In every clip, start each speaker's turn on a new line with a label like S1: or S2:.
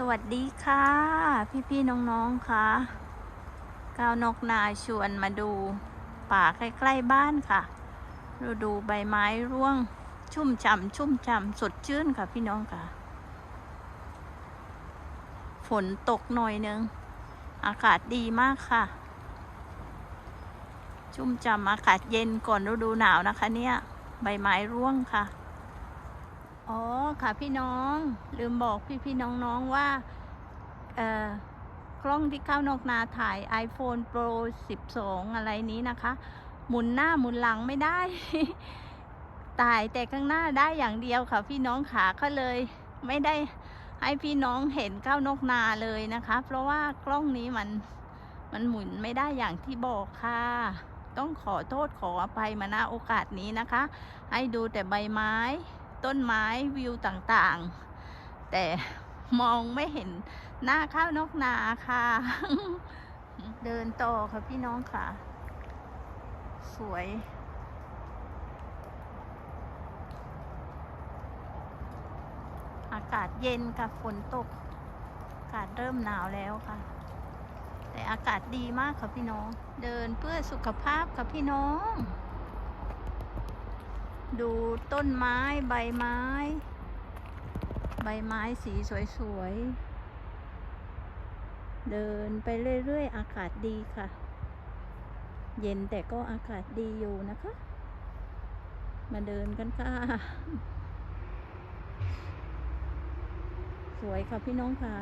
S1: สวัสดีค่ะ พี่ๆน้องๆค่ะก้าวนกนาชวนมาดูป่าใกล้ๆบ้านค่ะเราดูใบไม้ร่วงชุ่มฉ่ำชุ่มฉ่ำสดชื่นค่ะพี่น้องค่ะ ฝนตกหน่อยนึง อากาศดีมากค่ะ ชุ่มฉ่ำอากาศเย็นก่อนฤดูหนาวนะคะเนี่ย ใบไม้ร่วงค่ะ อ๋อค่ะพี่น้องลืมบอกพี่พี่ๆน้องๆว่า เอ่อกล้องที่เข้านอกนาถ่าย iPhone Pro 12 อะไรนี้นะคะ หมุนหน้าหมุนหลังไม่ได้ถ่ายแต่ข้างหน้าได้อย่างเดียวค่ะพี่น้องขาก็เลย ไม่ได้ให้พี่น้องเห็นก้าวนกนาเลยนะคะ เพราะว่ากล้องนี้มันมันหมุนไม่ได้อย่างที่บอกค่ะ ต้องขอโทษขออภัยมาณโอกาสนี้นะคะ ให้ดูแต่ใบไม้ ต้นไม้วิวต่างๆ แต่มองไม่เห็นหน้าข้าวนกนาค่ะ เดินต่อค่ะพี่น้องค่ะ สวย อากาศเย็นกับฝนตก อากาศเริ่มหนาวแล้วค่ะ แต่อากาศดีมากค่ะพี่น้อง เดินเพื่อสุขภาพค่ะพี่น้อง ดูต้นไม้ใบไม้ ใบไม้สีสวยๆ เดินไปเรื่อยๆ อากาศดีค่ะ เย็นแต่ก็อากาศดีอยู่นะคะ มาเดินกันค่ะ สวยค่ะพี่น้องค่ะ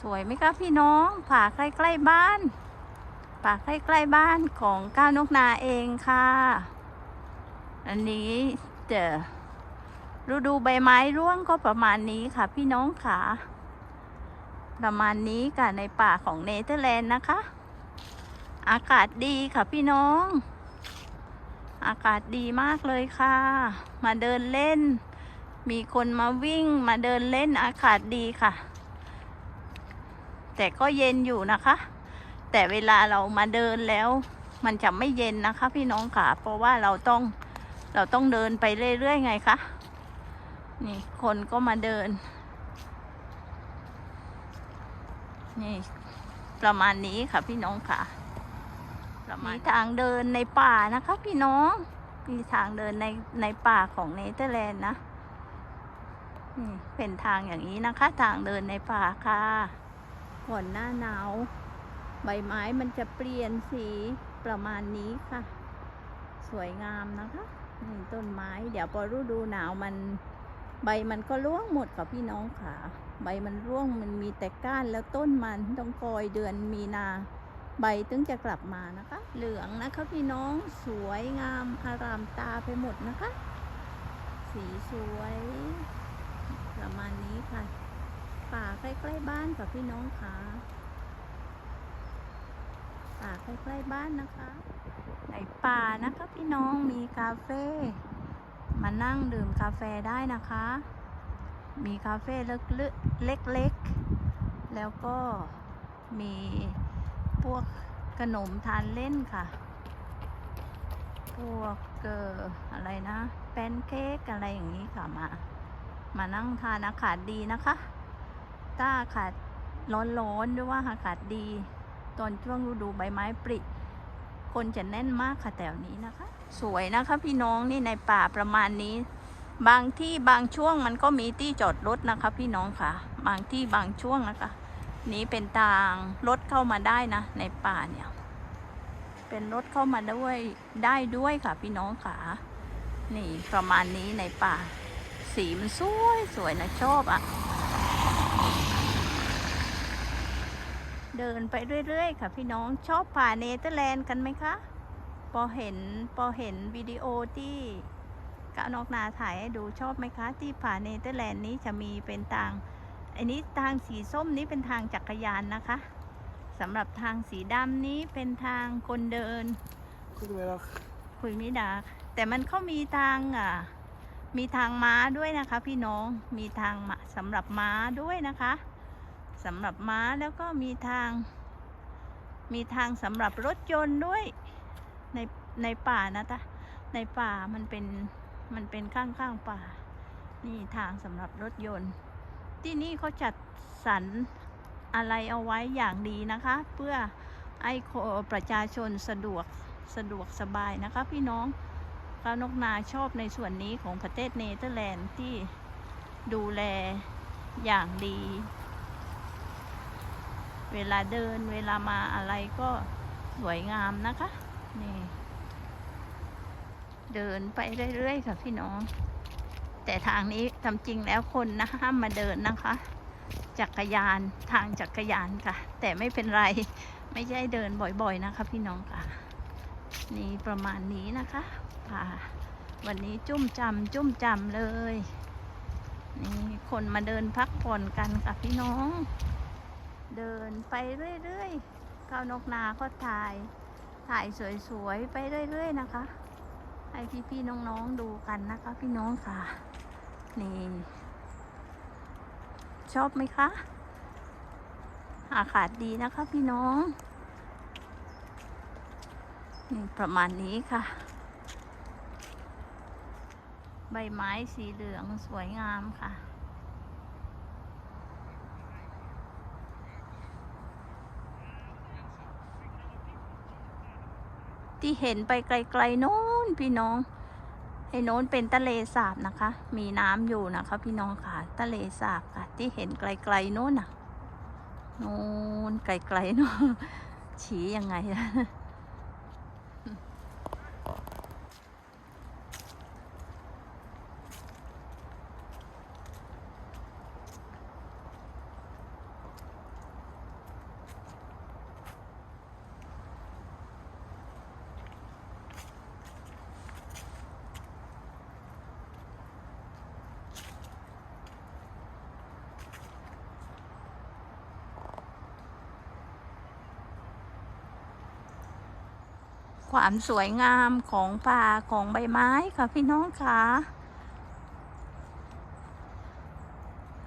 S1: สวยไหมคะพี่น้องผ่าใกล้ ๆ บ้าน ป่าใกล้ๆบ้านของก้าวนกนาเองค่ะ อันนี้เดี๋ยวฤดูใบไม้ร่วงก็ประมาณนี้ค่ะ พี่น้องค่ะ ประมาณนี้ค่ะในป่าของเนเธอร์แลนด์นะคะ อากาศดีค่ะพี่น้อง อากาศดีมากเลยค่ะ มาเดินเล่น มีคนมาวิ่งมาเดินเล่นอากาศดีค่ะ แต่ก็เย็นอยู่นะคะ แต่เวลาเรามาเดินแล้ว มันจะไม่เย็นนะคะ พี่น้องค่ะเพราะว่าเราต้องเราต้องเดินไปเรื่อยๆไงคะนี่คนก็มาเดิน นี่ประมาณนี้ค่ะพี่น้องค่ะประมาณทางเดินในป่านะคะ พี่น้องมีทางเดินในในป่าของเนเธอร์แลนด์นะนี่เป็นทางอย่างนี้นะคะ ทางเดินในป่าค่ะก่อนหน้าหนาว ใบไม้มันจะเปลี่ยนสีประมาณนี้ค่ะ สวยงามนะคะนี่ต้นไม้ เดี๋ยวพอฤดูหนาวมัน ใบมันก็ร่วงหมดค่ะพี่น้องค่ะ ใบมันร่วงมันมีแต่ก้านแล้วต้นมันต้องคอยเดือนมีนาใบถึงจะกลับมานะคะ เหลืองนะคะพี่น้องสวยงามอารามตาไปหมดนะคะ สีสวย ประมาณนี้ค่ะ ป่าใกล้ๆบ้านค่ะพี่น้องค่ะ่าใกล้ๆบ้านนะคะ ในป่านะคะพี่น้องมีคาเฟ่มานั่งดื่มกาแฟได้นะคะ มีคาเฟ่เล็กๆ แล้วก็มีพวกขนมทานเล่นค่ะ พวกเกออะไรนะแพนเค้กอะไรอย่างนี้ค่ะมา มานั่งทานอากาศดีนะคะ ถ้าอากาศร้อนๆหรือว่าอากาศดี ตอนช่วงฤดูใบไม้ปลิคนจะแน่นมากค่ะแถวนี้นะคะ สวยนะคะ พี่น้องนี่ในป่าประมาณนี้ บางที่บางช่วงมันก็มีที่จอดรถนะคะ พี่น้องค่ะ บางที่บางช่วงนะคะ นี้เป็นทางรถเข้ามาได้นะ ในป่าเนี่ย เป็นรถเข้ามาด้วยได้ด้วยค่ะ พี่น้องค่ะนี่ประมาณนี้ในป่า สีมันสวยสวยนะชอบอะ เดินไปเรื่อยๆ ค่ะพี่น้องชอบผ่าเนเธอร์แลนด์กันไหมคะ พอเห็นพอเห็นวิดีโอที่กะนอกนาถ่ายให้ดูชอบไหมคะ ที่ผ่าเนเธอร์แลนด์นี้จะมีเป็นทางอันนี้ทางสีส้มนี้เป็นทางจักรยานนะคะสำหรับทางสีดำนี้เป็นทางคนเดิน
S2: Goedemiddag.
S1: คุยมิดาแต่มันก็มีทางอะมีทางม้าด้วยนะคะ พี่น้องมีทางม้าสำหรับม้าด้วยนะคะ สำหรับม้าแล้วก็มีทาง มีทางสำหรับรถยนต์ด้วยในในป่านะจ๊ะในป่ามันเป็นมันเป็นข้างๆป่า นี่ทางสำหรับรถยนต์ ที่นี่เขาจัดสรรอะไรเอาไว้อย่างดีนะคะ เพื่อให้โคประชาชนสะดวกสะดวกสบายนะคะ พี่น้องก้านกนาชอบในส่วนนี้ของประเทศเนเธอร์แลนด์ที่ดูแลอย่างดี เวลาเดินเวลามาอะไรก็สวยงามนะคะ นี่ เดินไปเรื่อยๆค่ะพี่น้อง แต่ทางนี้ทำจริงแล้วคนนะห้ามมาเดินนะคะ จักรยานทางจักรยานค่ะ แต่ไม่เป็นไรไม่ใช่เดินบ่อยๆนะคะ พี่น้องค่ะ นี่ประมาณนี้นะคะค่ะวันนี้จุ่มจำจุ่มจำเลย นี่คนมาเดินพักผ่อนกันค่ะพี่น้อง ไปเรื่อยๆก้าวนกนาก็ถ่าย ถ่ายสวยๆ ไปเรื่อยๆนะคะ ให้พี่ๆน้องๆดูกันนะคะ พี่น้องค่ะ นี่ ชอบไหมคะ อากาศดีนะคะพี่น้อง นี่ประมาณนี้ค่ะ ใบไม้สีเหลืองสวยงามค่ะ ที่เห็นไปไกลๆโน้นพี่น้องไอ้โน้นเป็นทะเลสาบนะคะ มีน้ำอยู่นะคะ พี่น้องค่ะทะเลสาบค่ะ ที่เห็นไกลๆโน้นน่ะโน้นไกลๆโน้นฉียังไงล่ะ ความสวยงามของป่าของใบไม้ค่ะพี่น้องค่ะ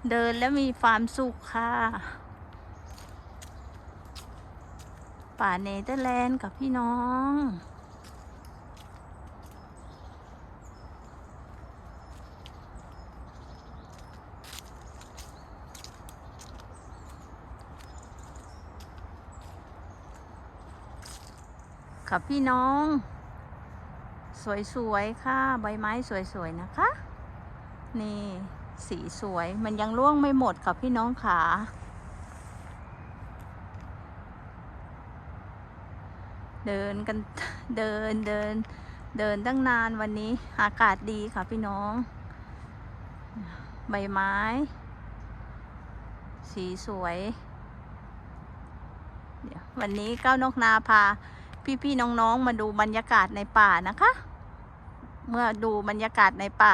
S1: เดินแล้วมีความสุขค่ะ ป่าเนเธอร์แลนด์กับพี่น้อง ค่ะพี่น้อง สวยๆค่ะ ใบไม้สวยๆนะคะ นี่สีสวยมันยังร่วงไม่หมดค่ะพี่น้องขาเดินกันเดินเดิน เดินตั้งนานวันนี้อากาศดีค่ะพี่น้อง ใบไม้ สีสวย เดี๋ยววันนี้ก้าวนกนาพา พี่ๆน้องๆ มาดูบรรยากาศในป่านะคะ เมื่อดูบรรยากาศในป่า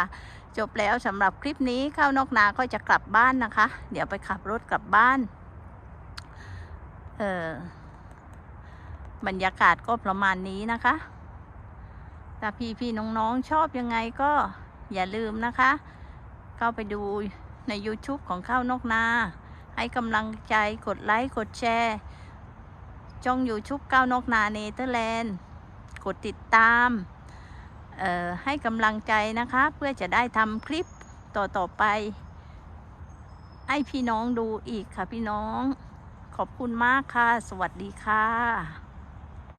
S1: จบแล้วสำหรับคลิปนี้ข้าวนอกนาก็จะกลับบ้านนะคะ เดี๋ยวไปขับรถกลับบ้านเออบรรยากาศก็ประมาณนี้นะคะถ้าพี่ๆน้องๆชอบยังไงก็อย่าลืมนะคะ เข้าไปดูใน YouTube ของข้าวนอกนา ให้กำลังใจกดไลค์ กดแชร์ ช่อง YouTube ก้าวนกนาเนเธอร์แลนด์กดติดตามให้กำลังใจนะคะ เพื่อจะได้ทำคลิปต่อต่อไป ให้พี่น้องดูอีกค่ะพี่น้อง ขอบคุณมากค่ะ สวัสดีค่ะ